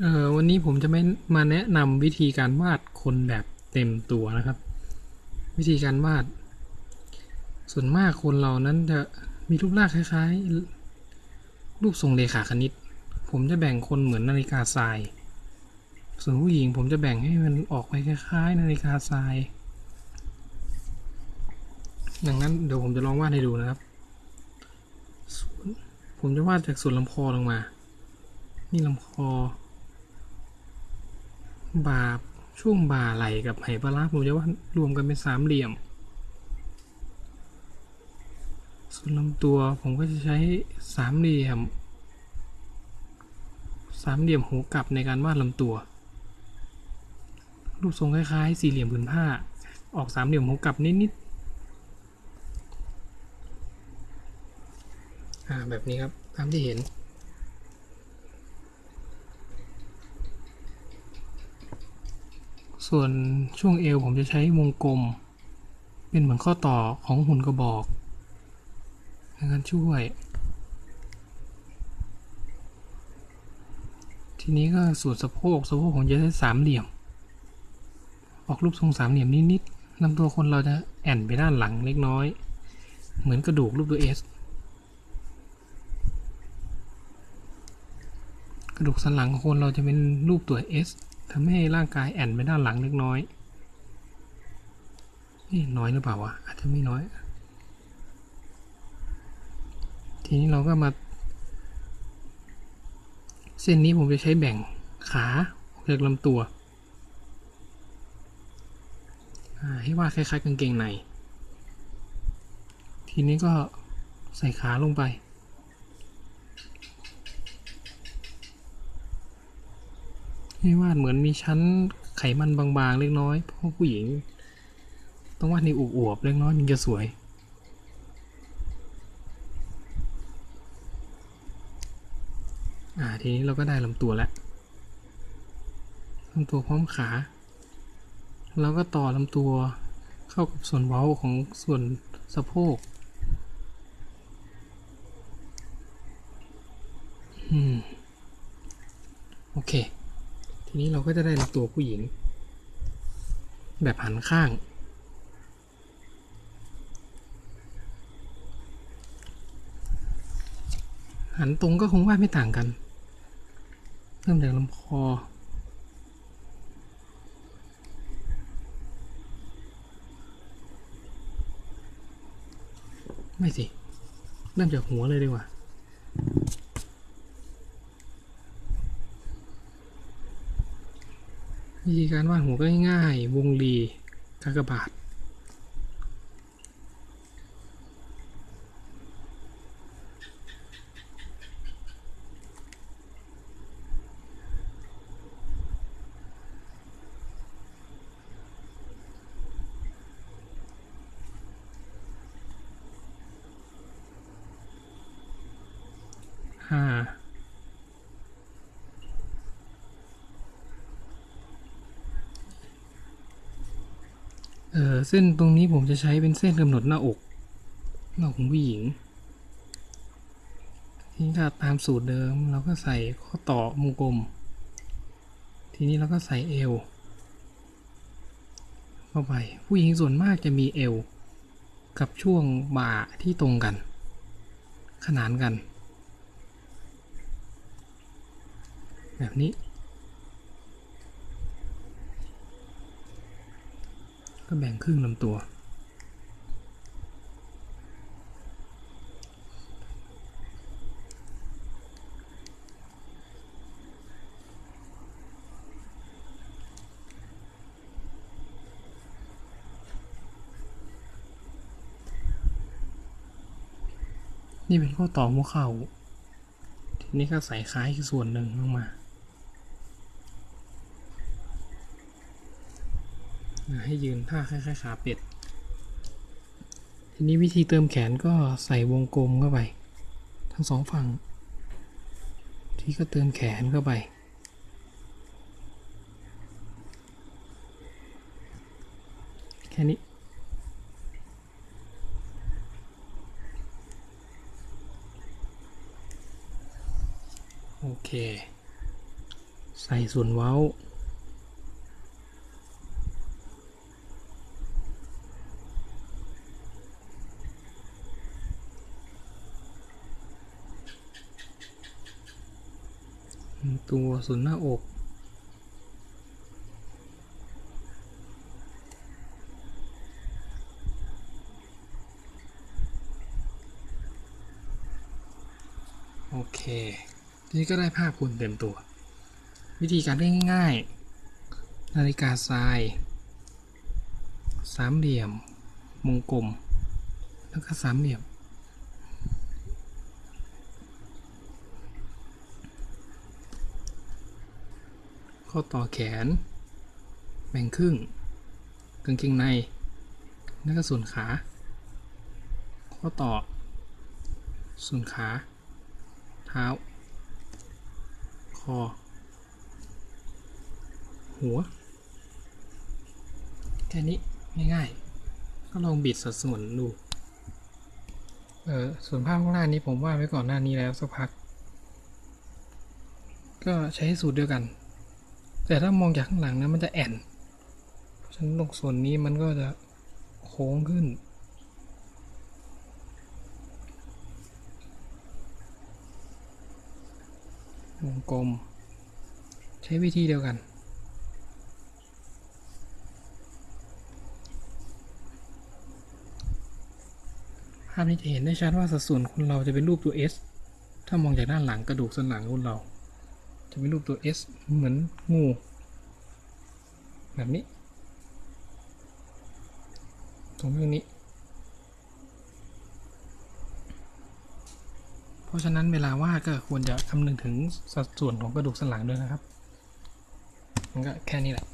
เออวันนี้ผมจะไม่มาแนะนำวิธีการวาดคนแบบเต็มตัวนะครับ วิธีการวาด ส่วนมากคนเรานั้นจะมีรูปร่างคล้ายๆ รูปทรงเลขาคณิต ผมจะแบ่งคนเหมือนนาฬิกาทราย ส่วนผู้หญิงผมจะแบ่งให้มันออกไปคล้ายๆ นาฬิกาทรายดังนั้นเดี๋ยวผมจะลองวาดให้ดูนะครับ ผมจะวาดจากส่วนลำคอลงมา นี่ลำคอ บาช่วงบาไหลกับไหปลาร้าผมจะวารวมกันเป็นสามเหลี่ยม ส่วนลำตัวผมก็จะใช้สามเหลี่ยม สามเหลี่ยมหูกลับในการวาดลำตัว รูปทรงคล้ายๆ สี่เหลี่ยมผืนผ้า ออกสามเหลี่ยมหูกลับนิดๆแบบนี้ครับตามที่เห็น ส่วนช่วงเอวผมจะใช้วงกลม เป็นเหมือนข้อต่อของหุ่นกระบอกในการช่วย ทีนี้ก็ส่วนสะโพกสะโพกผมจะใช้สามเหลี่ยม ออกรูปทรงสามเหลี่ยมนิดๆลำตัวคนเราจะแอนไปด้านหลังเล็กน้อย เหมือนกระดูกรูปตัวเอสกระดูกสันหลังของคนเราจะเป็นรูปตัวเอส ทำให้ร่างกายแอนไปด้านหลังเล็กน้อย นี่น้อยหรือเปล่าวะ อาจจะไม่น้อย ทีนี้เราก็มา เส้นนี้ผมจะใช้แบ่งขาออกจากลำตัว ให้วาดคล้ายๆกางเกงใน ทีนี้ก็ใส่ขาลงไป ให้วาดเหมือนมีชั้นไขมันบางๆ เล็กน้อย เพราะผู้หญิง ต้องวาดในอวบๆเล็กน้อยมันจะสวย อ่าทีนี้เราก็ได้ลำตัวแล้วลำตัวพร้อมขาแล้วก็ต่อลำตัวเข้ากับส่วนเว้าของส่วนสะโพก อืม โอเค ทีนี้เราก็จะได้ตัวผู้หญิง แบบหันข้าง หันตรงก็คงวาดไม่ต่างกัน เริ่มจากลำคอไม่สิ เริ่มจากหัวเลยดีกว่า วิธีการวาดหัวก็ง่ายๆวงรีกากบาท ห้า เออเส้นตรงนี้ผมจะใช้เป็นเส้นกำหนดหน้าอกหน้าอกของผู้หญิงทีนี้ก็ตามสูตรเดิมเราก็ใส่ข้อต่อวงกลม ทีนี้เราก็ใส่เอวเข้าไปผู้หญิงส่วนมากจะมีเอวกับช่วงบ่าที่ตรงกัน ขนานกัน แบบนี้ ก็แบ่งครึ่งลำตัว นี่เป็นข้อต่อหัวเข่าทีนี้ก็ใส่คล้ายอีกส่วนหนึ่งลงมา ให้ยืนท่าคล้ายๆขาเป็ด ทีนี้วิธีเติมแขนก็ใส่วงกลมเข้าไป ทั้งสองฝั่ง ที่ก็เติมแขนเข้าไป แค่นี้โอเค ใส่ส่วนเว้า ตัวส่วนหน้าอก โอเค ทีนี้ก็ได้ภาพคุณเต็มตัว วิธีการได้ง่ายๆ นาฬิกาทราย สามเหลี่ยม วงกลม แล้วก็สามเหลี่ยม ข้อต่อแขน แบ่งครึ่ง กางเกงใน แล้วก็ส่วนขา ข้อต่อ ส่วนขา เท้า คอ หัว แค่นี้ง่ายๆ ก็ลองบิดสัดส่วนดู เออส่วนภาพข้างล่างนี้ผมว่าดไว้ก่อนหน้านี้แล้วสักพัก ก็ใช้สูตรเดียวกัน แต่ถ้ามองจากข้างหลังนะมันจะแอนฉะนั้นตรงส่วนนี้มันก็จะโค้งขึ้น วงกลม ใช้วิธีเดียวกันภาพนี้จะเห็นได้ชัดว่าสัดส่วนคนเราจะเป็นรูปตัว S ถ้ามองจากด้านหลังกระดูกสันหลังคนเรา จะเป็นรูปตัว S เหมือนงูแบบนี้ ตรงเรื่องนี้ เพราะฉะนั้นเวลาวาดก็ควรจะคำนึงถึงสัดส่วนของกระดูกสันหลังด้วยนะครับมันก็แค่นี้แหละ